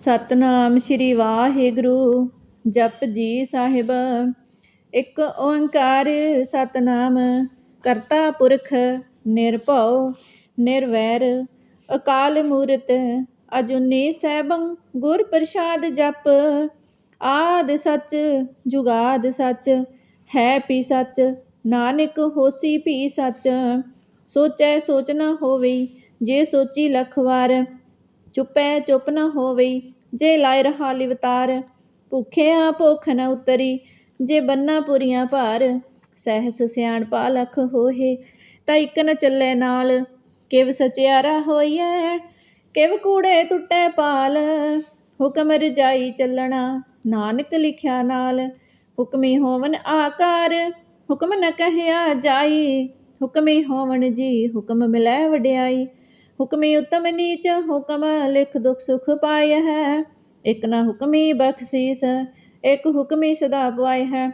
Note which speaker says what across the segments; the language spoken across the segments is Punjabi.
Speaker 1: ਸਤਨਾਮ ਸ਼੍ਰੀ ਵਾਹਿਗੁਰੂ, ਜਪ ਜੀ ਸਾਹਿਬ। ਇੱਕ ਓੰਕਾਰ ਸਤਨਾਮ, ਕਰਤਾ ਪੁਰਖ ਨਿਰਭਉ, ਨਿਰਵੈਰ। ਅਕਾਲ ਮੂਰਤ ਅਜੁਨੀ ਸੈਭੰ, ਗੁਰ ਪ੍ਰਸਾਦ ਜਪ। ਆਦ ਸੱਚ, ਜੁਗਾਦ ਸੱਚ, ਹੈ ਪੀ ਸੱਚ, ਨਾਨਕ ਹੋਸੀ ਪੀ ਸੱਚ। ਸੋਚੈ ਸੋਚ ਨ ਹੋਵਈ ਜੇ ਸੋਚੀ ਲਖ ਵਾਰ ਚੁੱਪੈ ਚੁੱਪ ਨਾ ਹੋਵਈ, ਜੇ ਲਾਇ ਰਹਾ ਲਿਵਤਾਰ, ਭੁਖਿਆ ਭੁਖ ਨ ਉਤਰੀ, ਜੇ ਬੰਨਾ ਪੁਰੀਆਂ ਭਾਰ, ਸਹਿਸ ਸਿਆਣ ਪਾ ਲਖ ਹੋਏ ਤਾਂ ਇੱਕ ਨ ਚੱਲੇ ਨਾਲ, ਕਿਵ ਸਚਿਆਰਾ ਹੋਈਐ, ਕਿਵ ਕੂੜੇ ਟੁੱਟੇ ਪਾਲ, ਹੁਕਮ ਰਜਾਈ ਚੱਲਣਾ, ਨਾਨਕ ਲਿਖਿਆ ਨਾਲ, ਹੁਕਮੀ ਹੋਵਨ ਆਕਾਰ, ਹੁਕਮ ਨ ਕਹਿਆ ਜਾਈ, ਹੁਕਮੀ ਹੋਵਨ ਜੀ, ਹੁਕਮ ਮਿਲੈ ਵਡਿਆਈ ਹੁਕਮੀ ਉਤਮ ਨੀਚ, ਹੁਕਮ ਲਿਖ ਦੁਖ ਸੁਖ ਪਾਇ ਹੈ। ਇਕ ਨਾ ਹੁਕਮੀ ਬਖਸ਼ੀਸ, ਇਕ ਹੁਕਮੀ ਸਦਾ ਪਾਇ ਹੈ।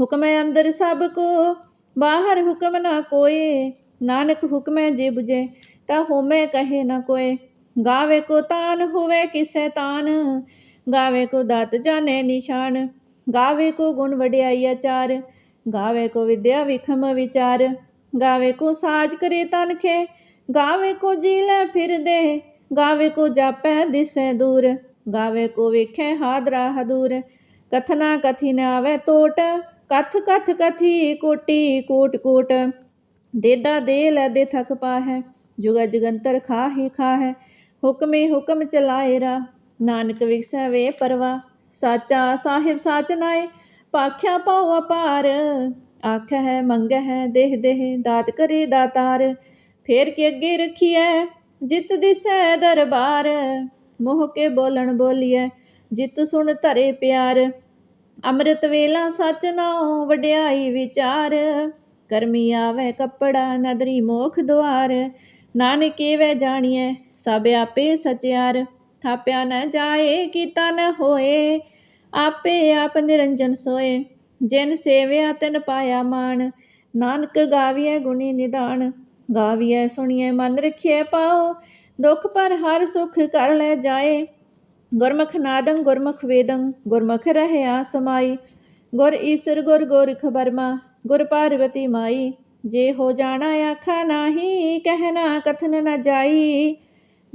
Speaker 1: ਹੁਕਮੈ ਅੰਦਰ ਸਭ ਕੋ, ਬਾਹਰ ਹੁਕਮ ਨਾ ਕੋਏ। ਨਾਨਕ ਹੁਕਮੈ ਜੇ 부ਜੇ ਤਾ ਹੋਮੈ ਕਹੇ ਨਾ ਕੋਏ। ਗਾਵੇ ਕੋ ਤਾਨ ਹੋਵੇ ਕਿਸੈ ਤਾਨ, ਗਾਵੇ ਕੋ ਦਾਤ ਜਾਣੇ ਨਿਸ਼ਾਨ। ਗਾਵੇ ਕੋ ਗੁਣ ਵਡਿਆਈ ਆਚਾਰ, ਗਾਵੇ ਕੋ ਵਿਦਿਆ ਵਿਖਮ ਵਿਚਾਰ। ਗਾਵੇ ਕੋ ਸਾਜ ਕਰੇ ਤਨਖੇ ਗਾਵੇ ਕੋ ਜੀ ਲੈ ਫਿਰਦੇ, ਗਾਵੇ ਕੋ ਜਾਪੈ ਦਿਸੈ ਦੂਰ, ਗਾਵੇ ਕੋ ਵੇਖੈ ਹਾਦਰਾ ਹਦੂਰ। ਕਥਨਾ ਕਥੀ ਆਵੇ ਤੋਟ, ਕਥ ਕਥ ਕਥੀ ਕੋਟੀ ਕੋਟ ਕੋਟ। ਦੇਦਾ ਦੇ ਲੈ ਦੇ ਥਕ ਪਾਹੈ, ਜੁਗ ਜਗੰਤਰ ਖਾਹੀ ਖਾਹੈ। ਹੁਕਮੇ ਹੁਕਮ ਚਲਾਏ ਰਾ, ਨਾਨਕ ਵਿਖਸੈ ਵੇ ਪਰਵਾ। ਸਾਚਾ ਸਾਹਿਬ ਸਾਚ ਨਾਏ, ਪਾਖਿਆ ਪਾਉ ਅਪਾਰ। ਆਖ ਹੈ ਮੰਗ ਹੈ ਦੇਹ ਦੇਹ, ਦਾਤ ਕਰੇ ਦਾਤਾਰ। ਫੇਰ ਕੇ ਅੱਗੇ ਰੱਖੀਐ? ਜਿਤ ਦਿਸੈ ਦਰਬਾਰ, ਮੋਹ ਕੇ ਬੋਲਣ ਬੋਲੀਐ, ਜਿਤ ਸੁਣ ਧਰੇ ਪਿਆਰ। ਅੰਮ੍ਰਿਤ ਵੇਲਾ ਸਚ ਨਾਉ ਵਡਿਆਈ ਵਿਚਾਰ, ਕਰਮੀ ਆਵੇ ਕੱਪੜਾ ਨਦਰੀ ਮੋਖ ਦੁਆਰ। ਨਾਨਕੇ ਵੇ ਜਾਣੀਐ, ਸਭ ਆਪੇ ਸਚਿਆਰ। ਥਾਪਿਆ ਨ ਜਾਏ ਕੀਤਾ ਨ ਹੋਏ, ਆਪੇ ਆਪ ਨਿਰੰਜਨ ਸੋਏ। ਜਿਨ ਸੇਵਿਆ ਤਿਨ ਪਾਇਆ ਮਾਨ ਨਾਨਕ ਗਾਵੀਐ ਗੁਣੀ ਨਿਦਾਨ। ਗਾਵੀਐ, ਸੁਣੀਐ, ਮਨ ਰਖਿਐ ਪਾਓ। ਦੁਖ ਪਰ ਹਰ ਸੁਖ ਕਰ ਲੈ ਜਾਏ। ਗੁਰਮੁਖ ਨਾਦੰ, ਗੁਰਮੁਖ ਵੇਦੰ, ਗੁਰਮੁਖ ਰਹਿਆ ਸਮਾਈ ਗੁਰ ਈਸਰ, ਗੁਰ ਗੋਰਖ ਬਰਮਾ ਗੁਰ ਪਾਰਵਤੀ ਮਾਈ। ਜੇ ਹੋ ਜਾਣਾ ਆਖਾ ਨਾਹੀ ਕਹਿਣਾ ਕਥਨ ਨ ਜਾਈ।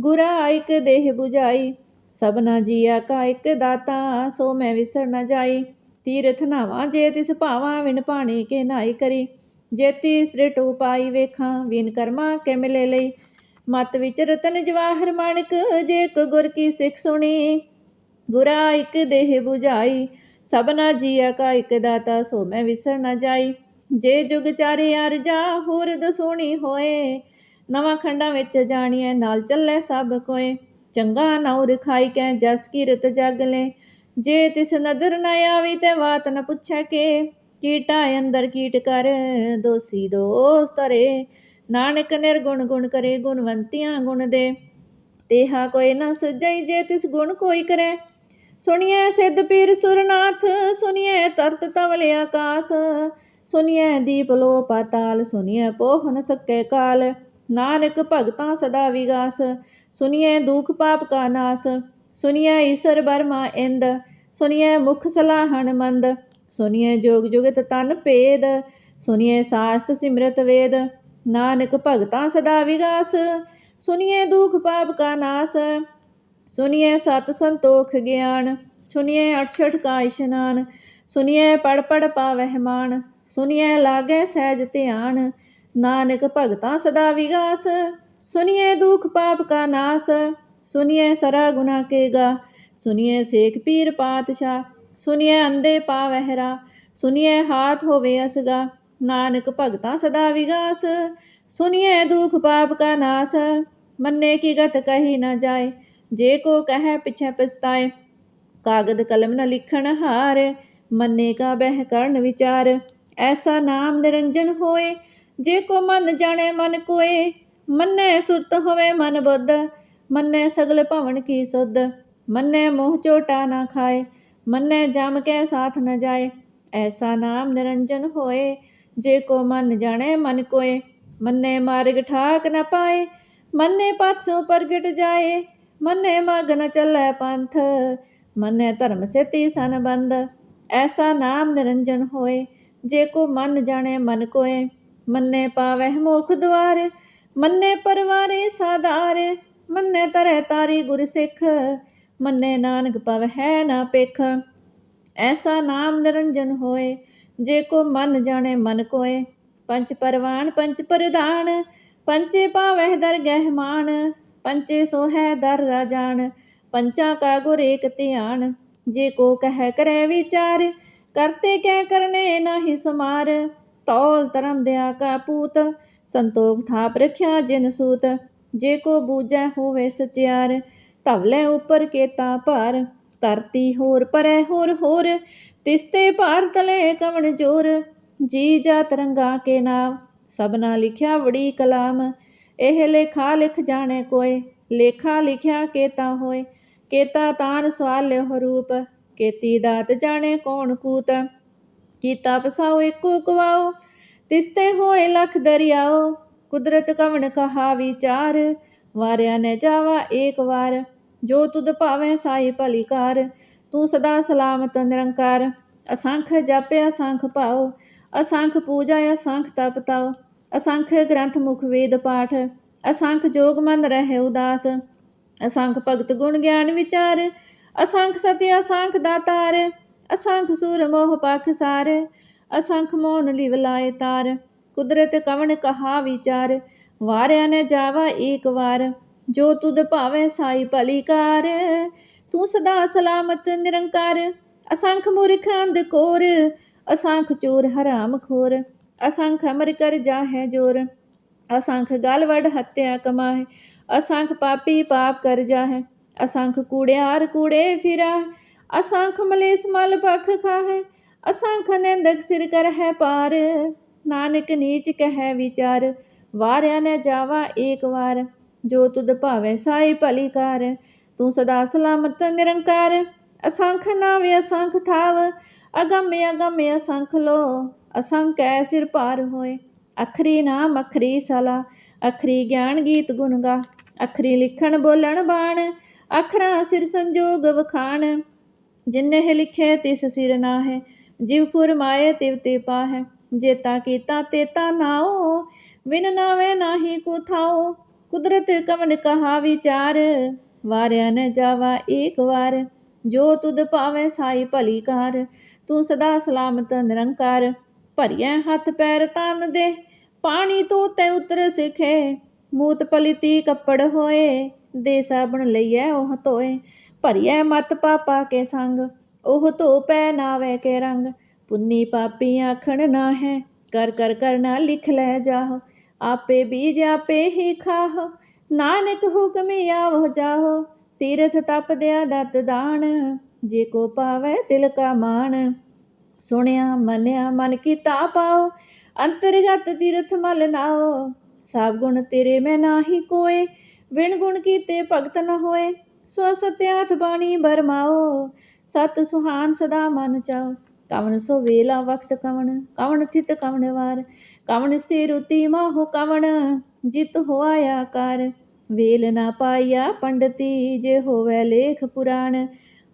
Speaker 1: ਗੁਰਾ ਇਕ ਦੇਹ 부ਜਾਈ ਸਭਨਾ ਜੀਆ ਕਾ ਇਕ ਦਾਤਾ, ਸੋ ਮੈਂ ਵਿਸਰ ਨ ਜਾਈ। ਤੀਰਥ ਨਾਵਾਂ ਜੇ ਤਿਸ ਭਾਵਾਂ, ਵਿਣ ਪਾਣੀ ਕੇ ਨਾਈ ਕਰੀ। ਜੇਤੀ ਸ੍ਰਿਟ ਉਪਾਈ ਵੇਖਾਂ, ਵਿਨ ਕਰਮਾ ਕੇ ਮਿਲੇ ਲਈ? ਮਤ ਵਿੱਚ ਰਤਨ ਜਵਾਹਰ ਮਾਣਕ, ਜੇ ਕੋ ਗੁਰ ਕੀ ਸਿੱਖ ਸੁਣੀ? ਗੁਰਾ ਇਕ ਦੇਹ 부ਜਾਈ ਸਭਨਾ ਜੀਆ ਕਾ ਇਕ ਦਾਤਾ ਸੋ ਮੈਂ ਵਿਸਰ ਨ ਜਾਈ। ਜੇ ਜੁਗ ਚਾਰੇ ਅਰਜਾ ਹੋਰ ਦਸੋਣੀ ਹੋਏ। ਨਵਾਂ ਖੰਡਾਂ ਵਿੱਚ ਜਾਣੀਐ, ਨਾਲ ਚੱਲੇ ਸਭ ਕੋਏ। ਚੰਗਾ ਨਉ ਰਖਾਈ ਕੈ, ਜਸ ਕੀਰਤ ਜਗ ਲੈ। ਜੇ ਤਿਸ ਨਦਰ ਨਾ ਆਵੇ, ਤੇ ਬਾਤ ਨ ਪੁੱਛੈ ਕੇ। ਕੀਟਾ ਅੰਦਰ ਕੀਟ ਕਰ, ਦੋਸੀ ਦੋਸ ਤਰੇ ਨਾਨਕ ਨਿਰਗੁਣ ਗੁਣ ਕਰੇ, ਗੁਣਵੰਤੀਆਂ ਗੁਣ ਦੇ। ਤੇਹਾ ਕੋਈ ਨ ਸਜਈ ਜੇ ਤਿਸ ਗੁਣ ਕੋਈ ਕਰੇ। ਸੁਣੀਐ ਸਿੱਧ ਪੀਰ ਸੁਰਨਾਥ, ਸੁਣੀਐ ਤਰਤ ਤਵਲ ਆਕਾਸ। ਸੁਣੀਐ ਦੀਪ ਲੋ ਪਾਤਾਲ ਸੁਣੀਐ ਪੋਹ ਨ ਸਕੈ ਕਾਲ। ਨਾਨਕ ਭਗਤਾਂ ਸਦਾ ਵਿਗਾਸ। ਸੁਣੀਐ ਦੁਖ ਪਾਪ ਕਾ ਨਾਸ। ਸੁਣੀਐ ਈਸਰ ਬਰਮਾ ਇੰਦ। ਸੁਣੀਐ ਮੁਖ ਸਲਾਹਣ ਮੰਦ। ਸੁਣੀਐ ਜੋਗ ਜੁਗਤ ਤਨ ਭੇਦ ਸੁਣੀਐ ਸਾਸਤ ਸਿਮਰਤ ਵੇਦ, ਨਾਨਕ ਭਗਤਾਂ ਸਦਾ ਵਿਗਾਸ ਸੁਣੀਐ ਦੁਖ ਪਾਪ ਕਾ ਨਾਸ ਸੁਣੀਐ ਸਤ ਸੰਤੋਖ ਗਿਆਨ ਸੁਣੀਐ ਅਠਛਠ ਕਾ ਇਸ਼ਨਾਨ ਸੁਣੀਐ ਪੜ ਪੜ ਪਾਵਹਿ ਮਾਨ ਸੁਣੀਐ ਲਾਗੈ ਸਹਿਜ ਧਿਆਨ, ਨਾਨਕ ਭਗਤਾਂ ਸਦਾ ਵਿਗਾਸ ਸੁਣੀਐ ਦੁਖ ਪਾਪ ਕਾ ਨਾਸ ਸੁਣੀਐ ਸਰਾ ਗੁਨਾ ਕੇਗਾ ਸੁਣੀਐ ਸੇਖ ਪੀਰ ਪਾਤਸ਼ਾਹ ਸੁਣੀਐ ਅੰਦੇ ਪਾਵਹਿਰਾ ਸੁਣੀਐ ਹਾਥ ਹੋਵੇ ਅਸਗਾ, ਨਾਨਕ ਭਗਤਾਂ ਸਦਾ ਵਿਗਾਸ ਸੁਣੀਐ ਦੁਖ ਪਾਪ ਕਾ ਨਾਸ, ਮੰਨੇ ਕੀ ਗਤ ਕਹੀ ਨਾ ਜਾਏ, ਜੇ ਕੋ ਕਹੈ ਪਿਛੈ ਪਛਤਾਏ, ਕਾਗਦ ਕਲਮ ਨ ਲਿਖਣ ਹਾਰ, ਮੰਨੇ ਕਾ ਬਹਿ ਕਰਨ ਵਿਚਾਰ, ਐਸਾ ਨਾਮ ਨਿਰੰਜਨ ਹੋਏ, ਜੇ ਕੋ ਮਨ ਜਾਣੇ ਮਨ ਕੋਏ, ਮੰਨੇ ਸੁਰਤ ਹੋਵੇ ਮਨ ਬੁੱਧ, ਮੰਨੇ ਸਗਲ ਭਵਨ ਕੀ ਸੁਧ, ਮੰਨੇ ਮੋਹ ਚੋਟਾ ਨਾ ਖਾਏ ਮੰਨੇ ਜਮ ਕੇ ਸਾਥ ਨ ਜਾਏ, ਐਸਾ ਨਾਮ ਨਿਰੰਜਨ ਹੋਏ, ਜੇ ਕੋ ਮਨ ਜਾਣੇ ਮਨ ਕੋਏ, ਮੰਨੇ ਮਾਰਗ ਠਾਕ ਨ ਪਾਏ, ਮੰਨੇ ਪਾਛੋਂ ਪ੍ਰਗਟ ਜਾਏ, ਮੰਨੇ ਮਗਨ ਚੱਲੈ ਪੰਥ, ਮੰਨੇ ਧਰਮ ਸੇਤੀ ਸੰਬੰਧ ਐਸਾ ਨਾਮ ਨਿਰੰਜਨ ਹੋਏ, ਜੇ ਕੋ ਮਨ ਜਾਣੇ ਮਨ ਕੋਏ, ਮੰਨੇ ਪਾਵਹਿ ਮੋਖ ਦੁਆਰ, ਮੰਨੇ ਪਰਵਾਰੇ ਸਾਧਾਰ, ਮੰਨੇ ਤਰੈ ਤਾਰੀ ਗੁਰ ਸਿੱਖ ਮੰਨੇ ਨਾਨਕ ਪਵਹਿ ਨਾ ਪੇਖ। ਐਸਾ ਨਾਮ ਨਿਰੰਜਨ ਹੋਏ, ਜੇ ਕੋ ਮਨ ਜਾਣੇ ਮਨ ਕੋਏ। ਪੰਚ ਪਰਵਾਨ, ਪੰਚ ਪ੍ਰਧਾਨ, ਪੰਚੇ ਪਾਵਹਿ ਦਰ ਗਹਿਮਾਨ ਪੰਚੇ ਸੋਹੈ ਦਰ ਰਾਜਾਨ ਪੰਚਾ ਕਾ ਗੁਰ ਏਕ ਧਿਆਨ। ਜੇ ਕੋ ਕਹਿ ਕਰੈ ਵਿਚਾਰ, ਕਰਤੇ ਕਹਿ ਕਰਨੇ ਨਾਹੀ ਸਮਾਰ। ਤੌਲ ਧਰਮ ਦਿਆ ਕਾ ਪੂਤ, ਸੰਤੋਖ ਥਾ ਪ੍ਰਖਿਆ ਜਿਨ ਸੂਤ। ਜੇ ਕੋ ਬੂਝੈ ਹੋਵੇ ਸਚਿਆਰ ਧਵਲੇ ਉਪਰ ਕੇਤਾ ਭਾਰ, ਧਰਤੀ ਹੋਰ ਪਰੈ ਹੋਰ ਹੋਰ, ਤਿਸਤੇ ਭਾਰ ਤਲੇ ਕਵਣ ਜੋਰ, ਜੀ ਜਾ ਤਰੰਗਾ ਕੇ ਨਾਮ, ਸਭਨਾ ਲਿਖਿਆ ਵੜੀ ਕਲਾਮ, ਇਹ ਲੇਖਾ ਲਿਖ ਜਾਣੇ ਕੋਏ, ਲੇਖਾ ਲਿਖਿਆ ਕੇਤਾ ਹੋਏ, ਕੇਤਾ ਤਾਨ ਸਵਾਲਿਓ ਰੂਪ, ਕੇਤੀ ਦਾਤ ਜਾਣੇ ਕੌਣ ਕੂਤ, ਕੀਤਾ ਪਸਾਓ ਏਕੋ ਕਵਾਓ, ਤਿਸਤੇ ਹੋਏ ਲਖ ਦਰਿਆਓ, ਕੁਦਰਤ ਕਵਣ ਕਹਾ ਵਿਚਾਰ, ਵਾਰਿਆ ਨੇ ਜਾਵਾ ਏਕ ਵਾਰ ਜੋ ਤੁਧ ਭਾਵੇਂ ਸਾਈ ਭਲੀਕਾਰ ਤੂੰ ਸਦਾ ਸਲਾਮਤ ਨਿਰੰਕਾਰ। ਅਸੰਖ ਜਾਪੇ, ਅਸੰਖ ਭਾਉ, ਅਸੰਖ ਪੂਜਾ, ਅਸੰਖ ਤਪ ਤਾਉ। ਅਸੰਖ ਗ੍ਰੰਥ ਮੁਖ ਵੇਦ ਪਾਠ, ਅਸੰਖ ਜੋਗ ਮਨ ਰਹੇ ਉਦਾਸ। ਅਸੰਖ ਭਗਤ ਗੁਣ ਗਿਆਨ ਵਿਚਾਰ, ਅਸੰਖ ਸਤਿ, ਅਸੰਖ ਦਾਤਾਰ। ਅਸੰਖ ਸੂਰ ਮੋਹ ਪਖ ਸਾਰ, ਅਸੰਖ ਮੋਨ ਲਿਵ ਲਾਏ ਤਾਰ। ਕੁਦਰਤ ਕਵਣ ਕਹਾ ਵਿਚਾਰ, ਵਾਰਿਆ ਨੇ ਜਾਵਾ ਏਕ ਵਾਰ। ਜੋ ਤੁਧ ਭਾਵੇਂ ਸਾਈ ਭਲੀਕਾਰ, ਤੂੰ ਸਦਾ ਸਲਾਮਤ, ਨਿਰੰਕਾਰ। ਅਸੰਖ ਮੂਰਖ ਅੰਧ ਅਸੰਖ ਚੋਰ ਹਰਾਮ ਖੋਰ। ਅਸੰਖ ਅਮਰ ਕਰ ਜਾਹੈ ਜੋਰ। ਅਸੰਖ ਗਲ ਹੱਤਿਆ ਕਮਾਹੇ। ਅਸੰਖ ਪਾਪੀ ਪਾਪ ਕਰ ਜਾਹੈ। ਅਸੰਖ ਕੂੜਿਆਰ ਕੂੜੇ ਫਿਰਾ ਅਸੰਖ ਮਲੇਸ ਮਲ ਪਖ ਖਾਹੈ। ਅਸੰਖ ਨਿੰਦਕ ਸਿਰ ਕਰ ਹੈ ਪਾਰ। ਨਾਨਕ ਨੀਚ ਕਹੈ ਵਿਚਾਰ। ਵਾਰਿਆ ਨੇ ਜਾਵਾ ਏਕ ਵਾਰ। ਜੋ ਤੁਧ ਭਾਵੇ ਸਾਈ ਭਲੀ ਕਾਰ, ਤੂੰ ਸਦਾ ਸਲਾਮਤ ਨਿਰੰਕਾਰ। ਅਸੰਖ ਨਾਮ ਅਸੰਖ ਥਾਵ, ਅਗੰਮ ਅਗੰਮ ਅਸੰਖ ਲੋ। ਅਸੰਖ ਐ ਸਿਰ ਭਾਰ ਹੋਏ, ਅਖਰੀ ਨਾਮ ਅਖਰੀ ਸਲਾ। ਅਖਰੀ ਗਿਆਨ ਗੀਤ ਗੁਣ ਗਾ, ਅਖਰੀ ਲਿਖਣ ਬੋਲਣ ਬਾਣ। ਅਖਰਾਂ ਸਿਰ ਸੰਜੋਗ ਵਖਾਣ ਜਿਨਹਿ ਲਿਖੇ ਤਿਸ ਸਿਰ ਨਾਹਿ। ਜਿਵ ਫੁਰਮਾਏ ਤਿਵ ਤੇ ਪਾਹੈ, ਜੇਤਾ ਕੀਤਾ ਤੇਤਾ ਨਾਓ ਵਿਨ ਨਾਵੇ ਨਾਹੀ ਕੋ ਥਾਓ ਕੁਦਰਤ ਕਵਨ ਕਹਾ ਵਿਚਾਰ ਵਾਰਿਆ ਨ ਜਾਵਾ ਏਕ ਵਾਰ। ਜੋ ਤੁਧ ਭਾਵੇਂ ਸਾਈ ਭਲੀ ਕਾਰ, ਤੂੰ ਸਦਾ ਸਲਾਮਤ ਨਿਰੰਕਾਰ। ਭਰੀਐ ਹੱਥ ਪੈਰ ਤਨ ਦੇ, ਪਾਣੀ ਤੂੰ ਤੇ ਉਤਰ ਸਿਖੇ। ਮੂਤ ਪਲਿਤੀ ਕੱਪੜ ਹੋਏ, ਦੇ ਸਾਬਣ ਲਈਐ ਉਹ ਧੋਏ। ਭਰੀਐ ਮਤ ਪਾਪਾ ਕੇ ਸੰਗ, ਉਹ ਧੋ ਪੈ ਨਾਵੇ ਕੇ ਰੰਗ। ਪੁੰਨੀ ਪਾਪੀ ਆਖਣ ਨਾ ਹੈ ਕਰ ਕਰ ਕਰਨਾ ਲਿਖ ਲੈ ਜਾਹ। ਆਪੇ ਬੀਜ ਆਪੇ ਹੀ ਖਾਹ। ਨਾਨਕ ਹੁਕਮ ਆਵੋ ਜਾਹੋ, ਤੀਰਥ ਤਪ ਦਿਆ ਦਤ ਦਾਨ ਜੇ ਕੋ ਪਾਵੇ ਤਿਲ ਕਾ ਮਾਣ। ਸੁਣਿਆ, ਮੰਨਿਆ, ਮਨ ਕੀਤਾ ਪਾਓ, ਅੰਤਰਗਤ ਤੀਰਥ ਮਲ ਨਾਓ। ਸਭ ਗੁਣ ਤੇਰੇ ਮੈਂ ਨਾਹੀ ਕੋਏ ਵਿਣ ਗੁਣ ਕੀਤੇ ਭਗਤ ਨ ਹੋਏ। ਸੋ ਸਤਿਆਥ ਬਾਣੀ ਬਰਮਾਓ ਸਤ ਸੁਹਾਨ ਸਦਾ ਮਨ ਚਾਓ। ਕਵਨ ਸੋ ਵੇਲਾ ਵਖਤ ਕਵਨ ਕਵਨ ਥਿਤ ਕਵਨ ਵਾਰ। ਕਵਣ ਸੇ ਰੁਤੀ ਮਾਹੋ ਕਵਣ? ਜਿਤ ਹੋਆ ਆਕਾਰ ਵੇਲ ਨਾ ਪਾਇਆ ਪੰਡਤੀ, ਜੇ ਹੋਵੇ ਲੇਖ ਪੁਰਾਣ।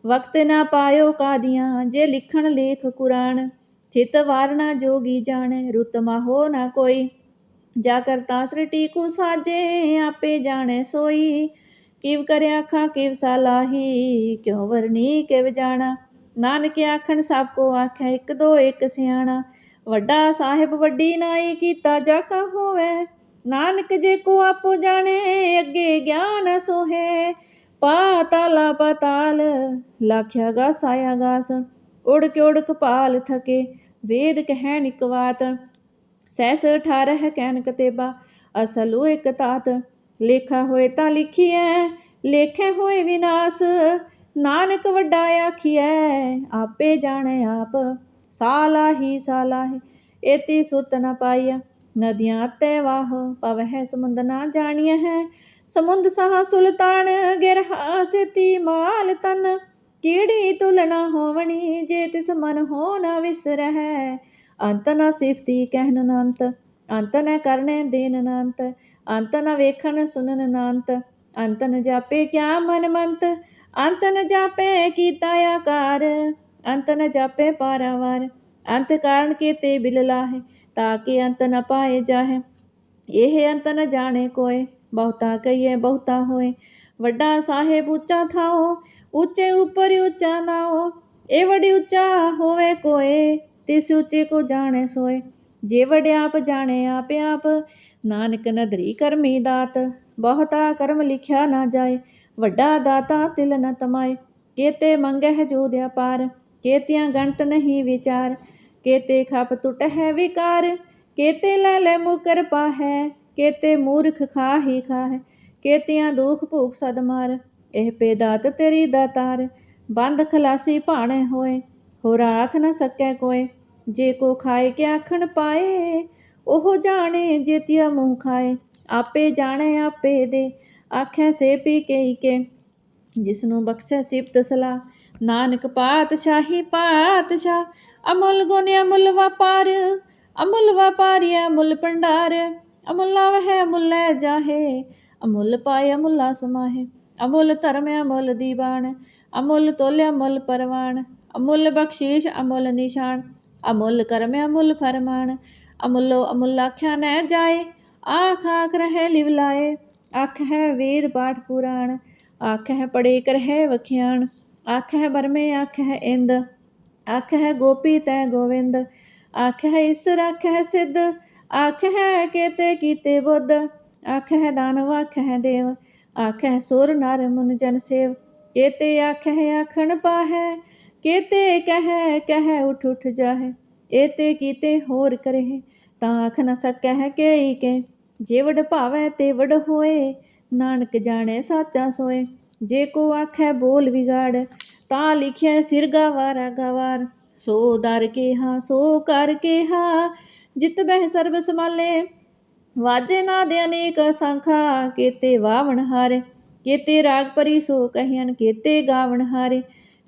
Speaker 1: ਵਕਤ ਨਾ ਪਾਇਓ ਕਾਦੀਆਂ, ਜੇ ਲਿਖਣ ਲੇਖ ਕੁਰਾਨ ਥਿਤ ਵਾਰਣਾ ਜੋਗੀ ਜਾਣੈ, ਰੁਤ ਮਾਹੋ ਨਾ ਕੋਈ। ਜਾ ਕਰਤਾ ਸ੍ਰਿਟੀ ਕੋ ਸਾਜੇ, ਆਪੇ ਜਾਣੈ ਸੋਈ। ਕਿਵ ਕਰਿਆ ਆਖਾਂ ਕਿਵ ਸਲਾਹੀ ਕਿਉ ਵਰਨੀ ਕਿਵ ਜਾਣਾ। ਨਾਨਕ ਆਖਣ, ਸਭ ਕੋ ਆਖੈ ਇੱਕ ਦੋ ਇੱਕ ਸਿਆਣਾ। ਵੱਡਾ ਸਾਹਿਬ ਵੱਡੀ ਨਾਈ ਕੀਤਾ ਜਾ ਕਾ ਹੋਵੇ। ਨਾਨਕ ਜੇ ਕੋ ਆਪੋ ਜਾਣੇ, ਅੱਗੇ ਗਿਆਨ ਸੋਹੇ। ਪਾਤਾਲਾ ਪਤਾਲ ਲਖਿਆ ਗਾ, ਸਾਇਆ ਗਾਸ ਉੜ ਕੇ ਉੜ ਕਪਾਲ ਥਕੇ, ਵੇਦ ਕਹਿ ਨਿਕਵਾਤ ਸਹਿਸ 18 ਕਹਿਨ ਕਤੇਬਾ, ਅਸਲੂ ਇਕ ਤਾਤ। ਲੇਖਾ ਹੋਏ ਤਾਂ ਲਿਖੀਐ, ਲੇਖੇ ਹੋਏ ਵਿਨਾਸ਼। ਨਾਨਕ ਵੱਡਾ ਆਖੀਐ, ਆਪੇ ਜਾਣੇ ਆਪ। ਸਾਲਾਹੀ ਸਾਲਾਹੀ, ਏਤੀ ਸੁਰਤ ਨ ਪਾਈਆ। ਨਦੀਆਂ ਤੇ ਵਾਹ, ਪਵਹਿ ਸਮੁੰਦ ਨਾ ਜਾਣੀਐ ਹੈ। ਸਮੁੰਦ ਸਹਾ ਸੁਲਤਾਨ ਗਿਰਹਾ ਸੇਤੀ ਮਾਲ ਤਨ। ਕੀੜੀ ਤੁਲਨਾ ਹੋਵਣੀ, ਜੇ ਤਿਸ ਮਨ ਹੋ ਨ ਵਿਸਰਹਿ। ਅੰਤ ਨ ਸਿਫਤੀ ਕਹਿਨ ਨੰਤ ਅੰਤ ਨ ਕਰਨੇ ਦੇਨ ਨੰਤ ਅੰਤ ਨ ਵੇਖਣ ਸੁਨਨ ਨੰਤ ਅੰਤ ਨ ਜਾਪੇ ਕਿਆ ਮਨ ਮੰਤ। ਅੰਤ ਨ ਜਾਪੇ ਕੀਤਾ ਆਕਾਰ। ਅੰਤ ਨ ਜਾਪੇ ਪਾਰਾਵਾਰ, ਅੰਤ ਕਾਰਨ ਕੀਤੇ ਬਿਲ ਲਾਹੇ, ਤਾਂ ਕਿ ਅੰਤ ਨ ਪਾਏ ਜਾਹੇ। ਇਹ ਅੰਤ ਨ ਜਾਣੇ ਕੋਏ, ਬਹੁਤਾ ਕਹੀਏ ਬਹੁਤਾ ਹੋਏ। ਵੱਡਾ ਸਾਹਿਬ ਉੱਚਾ ਥਾਓ, ਉੱਚੇ ਉੱਪਰ ਉੱਚਾ ਨਾਓ। ਇਹ ਵੜੀ ਉੱਚਾ ਹੋਵੇ ਕੋਏ, ਤਿਸ ਉੱਚੇ ਕੋ ਜਾਣੇ ਸੋਏ। ਜੇ ਵਡਿਆਪ ਜਾਣੇ ਆਪ ਆਪ, ਨਾਨਕ ਨਦਰੀ ਕਰਮੀ ਦਾਤ। ਬਹੁਤਾ ਕਰਮ ਲਿਖਿਆ ਨਾ ਜਾਏ, ਵੱਡਾ ਦਾਤਾ ਤਿਲ ਨ ਤਮਾਏ। ਕੇਤੇ ਮੰਗਹਿ ਜੋ ਦਿਆ ਪਾਰ। ਕੇਤਿਆਂ ਗੰਤ ਨਹੀਂ ਵਿਚਾਰ, ਕੇਤੇ ਖਪ ਟੁੱਟ ਹੈ ਵਿਕਾਰ, ਕੇਤੇ ਲੈ ਲੈ ਮੁਕਰ ਪਾਹੈ, ਕੇਤੇ ਮੂਰਖ ਖਾਹੀ ਖਾਹੈ, ਕੇਤਿਆਂ ਦੁਖ ਭੂਖ ਸਦ ਮਾਰ, ਇਹ ਪੇ ਤੇਰੀ ਦਾਤਾਰ, ਬੰਦ ਖਲਾਸੀ ਭਾਣੇ ਹੋਏ, ਹੋਰ ਆਖ ਨਾ ਸਕੈ ਕੋਏ, ਜੇ ਕੋ ਖਾਏ ਕਿ ਆਖਣ ਪਾਏ, ਉਹ ਜਾਣੇ ਜੇਤਿਆ ਮੂੰਹ ਖਾਏ, ਆਪੇ ਜਾਣੇ ਆਪੇ ਦੇ, ਆਖੈ ਸੇ ਪੀ ਕੇ ਕੇ ਜਿਸ ਨੂੰ ਬਖਸ਼ੈ ਸਿਫਤ ਸਲਾ ਨਾਨਕ ਪਾਤਸ਼ਾਹੀ ਪਾਤਸ਼ਾਹ, ਅਮੁੱਲ ਗੁਣ ਅਮੁੱਲ ਵਪਾਰ, ਅਮੁੱਲ ਵਪਾਰੀ ਅਮੁੱਲ ਭੰਡਾਰ, ਅਮੁੱਲਾ ਵਹਿ ਅਮੁੱਲੈ ਜਾਹੇ, ਅਮੁੱਲ ਪਾਏ ਅਮੁੱਲਾ ਸਮਾਹੇ, ਅਮੁੱਲ ਧਰਮ ਅਮੁੱਲ ਦੀਵਾਨ, ਅਮੁੱਲ ਤੋਲ ਅਮੁੱਲ ਪਰਵਾਨ, ਅਮੁੱਲ ਬਖਸ਼ੀਸ਼ ਅਮੁੱਲ ਨਿਸ਼ਾਨ, ਅਮੁੱਲ ਕਰਮ ਅਮੁੱਲ ਫਰਮਾਨ, ਅਮੁੱਲੋ ਅਮੁੱਲ ਆਖਿਆ ਨਹਿ ਜਾਏ, ਆਖ ਆਖ ਰਹੇ ਲਿਵਲਾਏ ਆਖ ਹੈ ਵੇਦ ਪਾਠ ਪੁਰਾਣ, ਆਖ ਹੈ ਪੜੇ ਕਰ ਹੈ ਵਖਿਆਣ ਅੱਖ ਹੈ ਬਰਮੇ ਅੱਖ ਇੰਦ ਅੱਖ ਹੈ ਗੋਪੀ ਤੈ ਗੋਵਿੰਦ ਅੱਖ ਹੈ ਈਸਰ ਅੱਖ ਸਿੱਧ ਅੱਖ ਹੈ ਕੇਤੇ ਕੀਤੇ ਬੁੱਧ ਅੱਖ ਹੈ ਦਾਨਵ ਅੱਖ ਦੇਵ ਅੱਖ ਸੁਰ ਨਰ ਮੁਨ ਜਨ ਸੇਵ, ਕੇਤੇ ਅੱਖ ਆਖਣ ਪਾਹੈ, ਕੇਤੇ ਕਹਿ ਕਹਿ ਉਠ ਉਠ ਜਾਹੇ ਏਤੇ ਕੀਤੇ ਹੋਰ ਕਰੇ ਤਾਂ ਆਖ ਨ ਸਕੈ ਹੈ ਕੇਈ ਕੇ, ਜੇ ਵਡ ਭਾਵੈ ਤੇ ਵਡ ਹੋਏ, ਨਾਨਕ ਜਾਣੇ ਸਾਚਾ ਸੋਏ। ਜੇ ਕੋ ਆਖੈ ਬੋਲ ਵਿਗਾੜ, ਤਾਂ ਲਿਖਿਆ ਸਿਰ ਗਵਾਰਾ ਗਵਾਰ। ਸੋ ਦਰ ਕੇਹਾ, ਸੋ ਕਰ ਕੇਹਾ, ਜਿਤ ਬਹਿ ਸਰਬ ਸਮਾਲੇ ਵਾਜੇ ਨਾ ਦੇ ਅਨੇਕ ਸੰਖਾ ਕੇਤੇ ਵਾਵਣ ਹਾਰੇ। ਕੇਤੇ ਰਾਗ ਪਰੀ ਸੋ ਕਹਿਨ ਕੇਤੇ ਗਾਵਣ ਹਾਰੇ।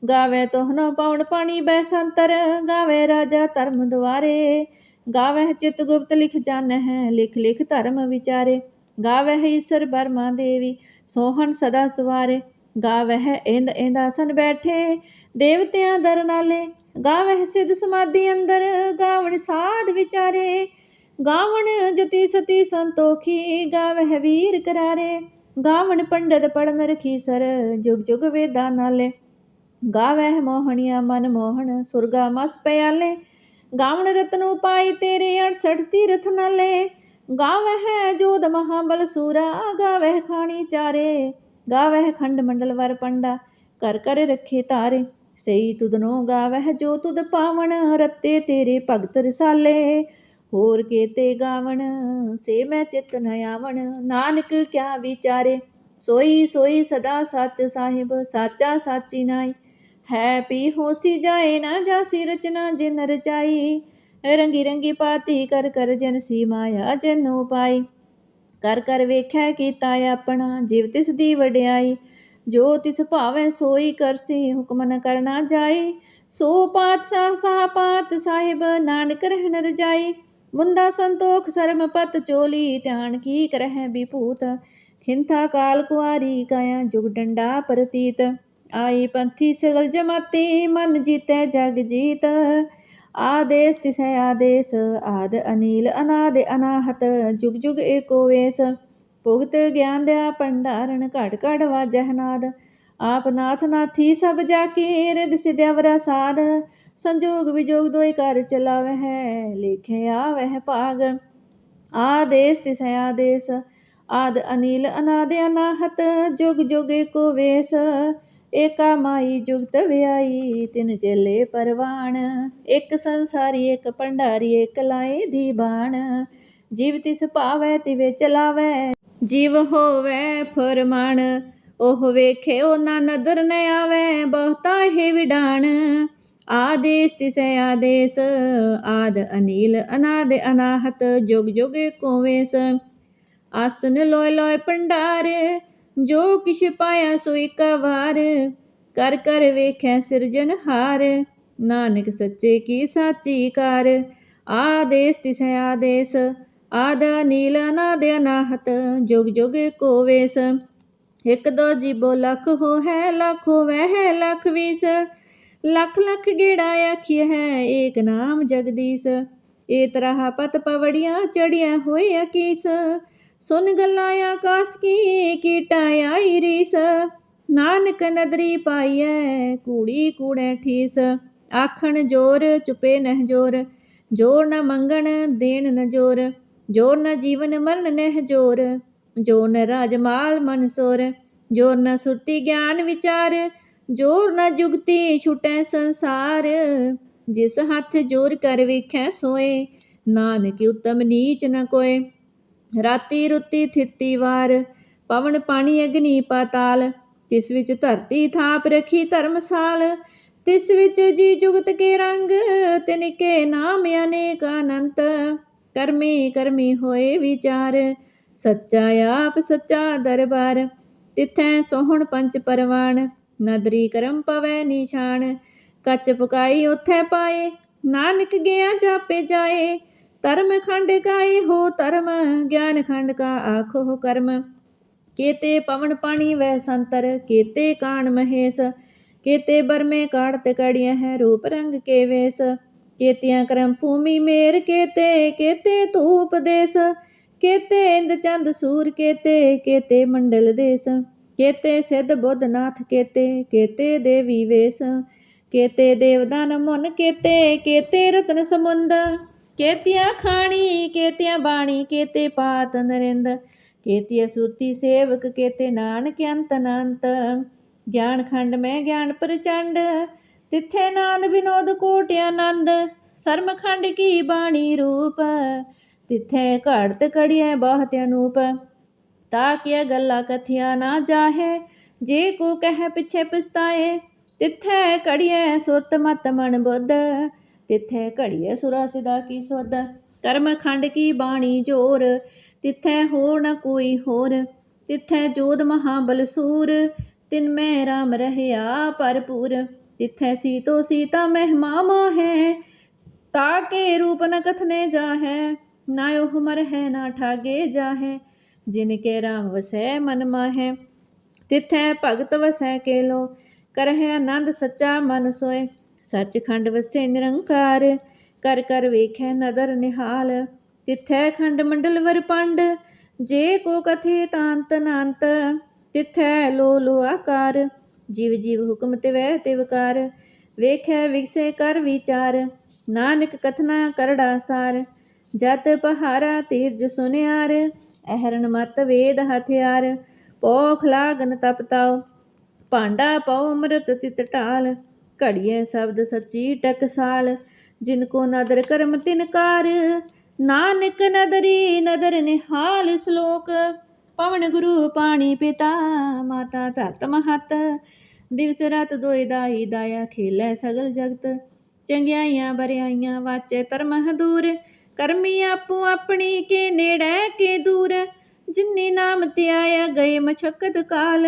Speaker 1: ਗਾਵੇ ਤੋਹਨੋ ਪਾਉਣ ਪਾਣੀ ਬੈ ਸੰਤਰ, ਗਾਵੇ ਰਾਜਾ ਧਰਮ ਦੁਆਰੇ। ਗਾਵੇ ਚਿਤ ਗੁਪਤ ਲਿਖ ਜਾਣ ਹੈ ਲਿਖ ਲਿਖ ਧਰਮ ਵਿਚਾਰੇ। ਗਾਵੇ ਈਸਰ ਬਰਮਾ ਦੇਵੀ ਸੋਹਣ ਸਦਾ ਸਵਾਰੇ ਗਾਵੇ ਇੰਦ ਇੰਦਾਸਨ ਬੈਠੇ, ਦੇਵਤਿਆਂ ਦਰ ਨਾਲੇ ਗਾਵੇ ਸਿਧ ਸਮਾਧੀ ਅੰਦਰ, ਗਾਵਣ ਸਾਧ ਵਿਚਾਰੇ, ਗਾਵਣ ਜਤੀ ਸਤੀ ਸੰਤੋਖੀ ਗਾਵੇ ਵੀਰ ਕਰਾਰੇ, ਗਾਵਣ ਪੰਡਤ ਪੜਨ ਰਖੀ ਸਰ, ਜੁਗ ਜੁਗ ਵੇਦਾਂ ਨਾਲੇ ਗਾਵੇ ਮੋਹਣੀਆ ਮਨ ਮੋਹਣ, ਸੁਰਗਾ ਮਸ ਪਿਆਲੇ, ਗਾਵਣ ਰਤਨੂ ਪਾਈ ਤੇਰੇ 68 ਤੀਰਥ ਨਾਲੇ ਗਾਵੇ ਹੈ ਜੋਦ ਮਹਾਬਲ ਸੂਰਾ ਗਾਵੇ ਖਾਣੀ ਚਾਰੇ ਗਾਵੇ ਖੰਡ ਮੰਡਲ ਵਰ ਪੰਡਾ ਕਰ ਕਰ ਰੱਖੇ ਤਾਰੇ ਸਈ ਤੁਧਨੋ ਗਾਵੇ ਜੋ ਤੁਦ ਪਾਵਣ, ਰਤੇ ਤੇਰੇ ਭਗਤ ਰਸਾਲੇ, ਹੋਰ ਕੇਤੇ ਗਾਵਣ, ਸੇ ਮੈਂ ਚਿਤ ਨ ਆਵਣ, ਨਾਨਕ ਕਿਆ ਵਿਚਾਰੇ, ਸੋਈ ਸੋਈ ਸਦਾ ਸੱਚ ਸਾਹਿਬ, ਸਾਚਾ ਸਾਚੀ ਨਾਈ, ਹੈ ਪੀ ਹੋਸੀ ਜਾਏ ਨਾ ਜਾਸੀ ਰਚਨਾ ਜਿਨ ਰਚਾਈ ਰੰਗੀ ਰੰਗੀ ਪਾਤੀ ਕਰ ਕਰ ਜਨ ਸੀ ਮਾਇਆ ਜਨੋ ਪਾਈ। ਕਰ ਕਰ ਵੇਖੈ ਕੀਤਾ ਆਪਣਾ, ਜਿਵ ਤਿਸ ਦੀ ਵਡਿਆਈ। ਜੋ ਤਿਸ ਭਾਵੈ ਸੋਈ ਕਰਸੀ ਹੁਕਮ ਨ ਕਰਨਾ ਜਾਈ। ਸੋ ਪਾਤਸ਼ਾਹ ਸਾਹ ਪਾਤ ਸਾਹਿਬ, ਨਾਨਕ ਰਹਿਣ ਰਜਾਈ। ਮੁੰਦਾ ਸੰਤੋਖ ਸਰਮ ਪਤ ਚੋਲੀ, ਧਿਆਨ ਕੀ ਕਰਹਿ ਵਿਭੂਤ। ਖਿੰਥਾ ਕਾਲ ਕੁਆਰੀ, ਕਾਇਆ ਜੁਗ ਡੰਡਾ ਪ੍ਰਤੀਤ। ਆਈ ਪੰਥੀ ਸਗਲ ਜਮਾਤੀ ਮਨ ਜੀਤੈ ਜਗ ਜੀਤ। ਆਦੇਸ ਤਿਸੈ ਆਦੇਸ, ਆਦ ਅਨੀਲ, ਅਨਾਦ ਅਨਾਹਤ, ਜੁਗ ਜੁਗ ਏਕੋ ਵੇਸ। ਭੁਗਤ ਗਿਆਨ ਦਿਆ ਭੰਡਾਰਨ, ਘੜ ਘੜ ਵਾਜਹਿ ਨਾਦ। ਆਪ ਨਾਥ ਨਾਥੀ ਸਭ ਜਾ ਕੇ ਰਿਦ ਸਿਧਿਆਵਰਾ ਸਾਧ ਸੰਜੋਗ ਵਿਜੋਗ ਦੋਇ ਕਰ ਚਲਾਵਹਿ ਹੈ ਲਿਖੇ ਆਵਹਿ ਭਾਗ। ਆਦੇਸ ਤਿਸੈ ਆਦੇਸ, ਆਦ ਅਨੀਲ, ਅਨਾਦ ਅਨਾਹਤ, ਜੁਗ ਜੁਗ ਏਕੋ ਵੇਸ। ਏਕਾ ਮਾਈ ਜੁਗਤ ਵਿਆਈ, ਤਿਨ ਚੇਲੇ ਪਰਵਾਣ। ਇੱਕ ਸੰਸਾਰੀ, ਇੱਕ ਭੰਡਾਰੀ, ਇੱਕ ਲਾਏ ਦੀ ਬਾਣ। ਜੀਵ ਤਿਸ ਭਾਵੈ, ਤਿਵੇ ਚਲਾਵੈ, ਜੀਵ ਹੋਵੇ ਫਰਮਾਨ। ਉਹ ਵੇਖੇ ਉਹ ਨਦਰ ਨ ਆਵੇ, ਬਹੁਤਾ ਹੀ ਵਿਡਾਣ। ਆਦੇਸ ਤਿਸੈ ਆਦੇਸ, ਆਦ ਅਨੀਲ, ਅਨਾਦ ਅਨਾਹਤ, ਜੁਗ ਜੁਗ ਕੋਵੇਸ ਆਸਨ ਲੋਇ ਲੋਇ ਭੰਡਾਰ ਜੋ ਕਿਛ ਪਾਇਆ ਸੋ ਇੱਕ ਵਾਰ। ਕਰ ਕਰ ਵੇਖੈ ਸਿਰਜਨਹਾਰ ਨਾਨਕ ਸੱਚੇ ਕੀ ਸਾਚੀ ਕਾਰ। ਆਦੇਸ ਤਿਸੈ ਆਦੇਸ। ਆਦ ਨੀਲ ਅਨਾਦ ਅਨਾਹਤ। ਜੁਗ ਜੁਗ ਕੋ ਵੇਸ। ਇੱਕ ਦੋ ਜੀਬੋ ਲੱਖ ਹੋ ਹੈ ਲੱਖ ਹੋਵੇ ਹੈ ਲਖ ਵੀਸ। ਲੱਖ ਲੱਖ ਗੇੜਾ ਆਖੀ ਹੈ, ਏਕ ਨਾਮ ਜਗਦੀਸ਼। ਏ ਤਰ੍ਹਾਂ ਪਤ ਪਵੜੀਆਂ ਚੜੀਆਂ ਹੋਏ ਅਕੀਸ ਸੁਨ ਗੱਲਾਂ ਆਕਾਸ ਕੀ ਕੀਟਾ ਆਈ ਰੀਸ। ਨਾਨਕ ਨਦਰੀ ਪਾਈਐ, ਕੂੜੀ ਕੂੜੈ ਠੀਸ। ਆਖਣ ਜੋਰ, ਚੁਪੇ ਨਹਿ ਜੋਰ। ਜੋਰ ਨ ਮੰਗਣ, ਦੇਣ ਨ ਜੋਰ। ਜੋਰ ਨ ਜੀਵਨ ਮਰਨ ਨਹਿ ਜੋਰ। ਜੋਰ ਨ ਰਾਜਮਾਲ ਮਨ ਸੋਰ। ਜੋਰ ਨ ਸੁਰਤੀ ਗਿਆਨ ਵਿਚਾਰ। ਜੋਰ ਨ ਜੁਗਤੀ ਛੁਟੈ ਸੰਸਾਰ। ਜਿਸ ਹੱਥ ਜੋਰ ਕਰ ਵੇਖੈ ਸੋਏ, ਨਾਨਕ ਉਤਮ ਨੀਚ ਨ ਕੋਏ। ਰਾਤੀ ਰੁੱਤੀ ਥਿੱਤੀ ਵਾਰ, ਪਵਨ ਪਾਣੀ ਅਗਨੀ ਪਾਤਾਲ। ਤਿਸ ਵਿੱਚ ਧਰਤੀ ਥਾਪ ਰਖੀ ਧਰਮਸਾਲ, ਤਿਸ ਵਿੱਚ ਜੀ ਜੁਗਤ ਕੇ ਰੰਗ ਤਿਨਕੇ ਨਾਮ ਅਨੇਕ ਅਨੰਤ। ਕਰਮੀ ਕਰਮੀ ਹੋਏ ਵਿਚਾਰ, ਸੱਚਾ ਆਪ ਸੱਚਾ ਦਰਬਾਰ। ਤਿਥੈ ਸੋਹਣ ਪੰਚ ਪਰਵਾਨ ਨਦਰੀ ਕਰਮ ਪਵੈ ਨਿਸ਼ਾਨ। ਕੱਚ ਪਕਾਈ ਉਥੈ ਪਾਏ, ਨਾਨਕ ਗਿਆ ਜਾਪੇ ਜਾਏ ਧਰਮ ਖੰਡ ਕਾਏ ਹੋ ਧਰਮ, ਗਿਆਨ ਖੰਡ ਕਾ ਆਖੋ ਕਰਮ। ਕੇਤੇ ਪਵਨ ਪਾਣੀ ਵੈ ਸੰਤਰ, ਕੇਤੇ ਕਾਣ ਮਹੇਸ਼। ਕੇਤੇ ਬਰਮੇ ਕਾੜਤ ਕੜੀਆਂ ਹੈ ਰੂਪ ਰੰਗ ਕੇ ਵੇਸ। ਕੇਤਿਆਂ ਕਰਮ ਭੂਮੀ ਮੇਰ ਕੇਤੇ ਕੇਤੇ ਧੂਪ ਦੇਸ। ਕੇਤੇ ਇੰਦ ਚੰਦ ਸੂਰ ਕੇਤੇ ਕੇਤੇ ਮੰਡਲ ਦੇਸ। ਕੇਤੇ ਸਿੱਧ ਬੁੱਧ ਨਾਥ ਕੇਤੇ ਕੇਤੇ ਦੇਵੀ ਵੇਸ। ਕੇਤੇ ਦੇਵਦਾਨ ਮਨ ਕੇਤੇ ਕੇਤੇ ਰਤਨ ਸਮੁੰਦ। ਕੇਤਿਆਂ ਖਾਣੀ, ਕੇਤਿਆਂ ਬਾਣੀ, ਕੇਤੇ ਪਾਤ ਨਰਿੰਦ ਕੇਤਿਆ ਸੁਰਤੀ ਸੇਵਕ, ਕੇਤੇ ਨਾਨਕ ਅੰਤ ਅਨੰਤ। ਗਿਆਨ ਖੰਡ ਮੈਂ ਗਿਆਨ ਪ੍ਰਚੰਡ, ਤਿੱਥੇ ਨਾਦ ਵਿਨੋਦ ਕੋਟਿ ਆਨੰਦ। ਸਰਮ ਖੰਡ ਕੀ ਬਾਣੀ ਰੂਪ, ਤਿੱਥੇ ਘੜਤ ਕੜੀਐ ਬਹੁਤ ਅਨੂਪ। ਤਾ ਕਿਆ ਗੱਲਾਂ ਕਥਿਆ ਨਾ ਜਾਹੇ, ਜੇ ਕੋ ਕਹਿ ਪਿਛੇ ਪਛਤਾਏ, ਤਿੱਥੈ ਘੜੀਐ ਸੁਰਤ ਮਤ ਮਨ ਬੁੱਧ। ਤਿਥੈ ਘੜੀਐ ਸੁਰਾ ਸਿਦਾ ਕੀ ਸੋਧ? ਕਰਮ ਖੰਡ ਕੀ ਬਾਣੀ ਜੋਰ? ਤਿਥੈ ਹੋਰ ਨ ਕੋਈ ਹੋਰ? ਤਿਥੈ ਜੋਧ ਮਹਾਬਲ ਬਲਸੂਰ ਤਿਨ ਮੈਂ ਰਾਮ ਰਹਿਆ ਭਰਪੂਰ? ਤਿਥੈ ਸੀਤੋ ਸੀਤਾ ਮਹਿਮਾ ਮੋਹੈ? ਤਾਕੇ ਰੂਪ ਨ ਕਥਨੇ ਜਾਹੈ? ਨਾ ਉਹ ਮਰ ਹੈ ਨਾ ਠਾਗੇ ਜਾਹੈ? ਜਿਨ ਕੇ ਰਾਮ ਵਸੈ, ਮਨ ਮਾਹੈ? ਤਿਥੈ ਭਗਤ ਵਸੈ ਕੇ ਲੋ ਕਰਹਿ ਆਨੰਦ ਸੱਚਾ ਮਨ ਸੋਏ ਸੱਚਖੰਡ ਵਸੇ ਨਿਰੰਕਾਰ, ਕਰ ਕਰ ਵੇਖੈ ਨਦਰ ਨਿਹਾਲ, ਤਿਥੈ ਖੰਡ ਮੰਡਲ ਵਰ ਪੰਡ, ਜੇ ਕੋ ਕਥੇ ਤਾਂਤ ਨਾਂਤ, ਤਿਥੈ ਲੋ ਲੋ ਆਕਾਰ, ਜੀਵ ਜੀਵ ਹੁਕਮ ਤੇ ਵੈ ਤੇ ਵਕਾਰ ਵੇਖੈ ਵਿਗਸੇ ਕਰ ਵਿਚਾਰ, ਨਾਨਕ ਕਥਨਾ ਕਰੜਾ ਸਾਰ, ਜਤ ਪਹਾਰਾ ਤੀਰਜ ਸੁਨਿਆਰ ਅਹਰਨ ਮਤ ਵੇਦ ਹਥਿਆਰ, ਪੋਖ ਲਾਗਨ ਤਪਤਾਓ ਭਾਂਡਾ ਪਾਉ ਅੰਮ੍ਰਿਤ ਤਿਤ ਢਾਲ ਘੜੀਏ ਸ਼ਬਦ ਸੱਚੀ ਟਕਸਾਲ, ਜਿਨ ਕੋ ਨਦਰ ਕਰਮ ਤਿਨਕਾਰ ਨਾਨਕ ਨਦਰੀ ਨਦਰ ਨਿਹਾਲ ਸ਼ਲੋਕ। ਪਵਨ ਗੁਰੂ ਪਾਣੀ ਪਿਤਾ, ਮਾਤਾ ਧਰਤ ਮਹਤ, ਦਿਵਸ ਰਾਤ ਦੋਇ ਦਾਈ ਦਾਇਆ ਖੇਲੇ ਸਗਲ ਜਗਤ। ਚੰਗਿਆਈਆਂ ਬਰਿਆਈਆਂ ਵਾਚੇ ਧਰਮ ਹਦੂਰ, ਕਰਮੀ ਆਪੋ ਆਪਣੀ ਕੇ ਨੇੜੇ ਕੇ ਦੂਰ। ਜਿਨੀ ਨਾਮ ਤੇ ਆਇਆ ਗਏ ਮਛਕਤ ਕਾਲ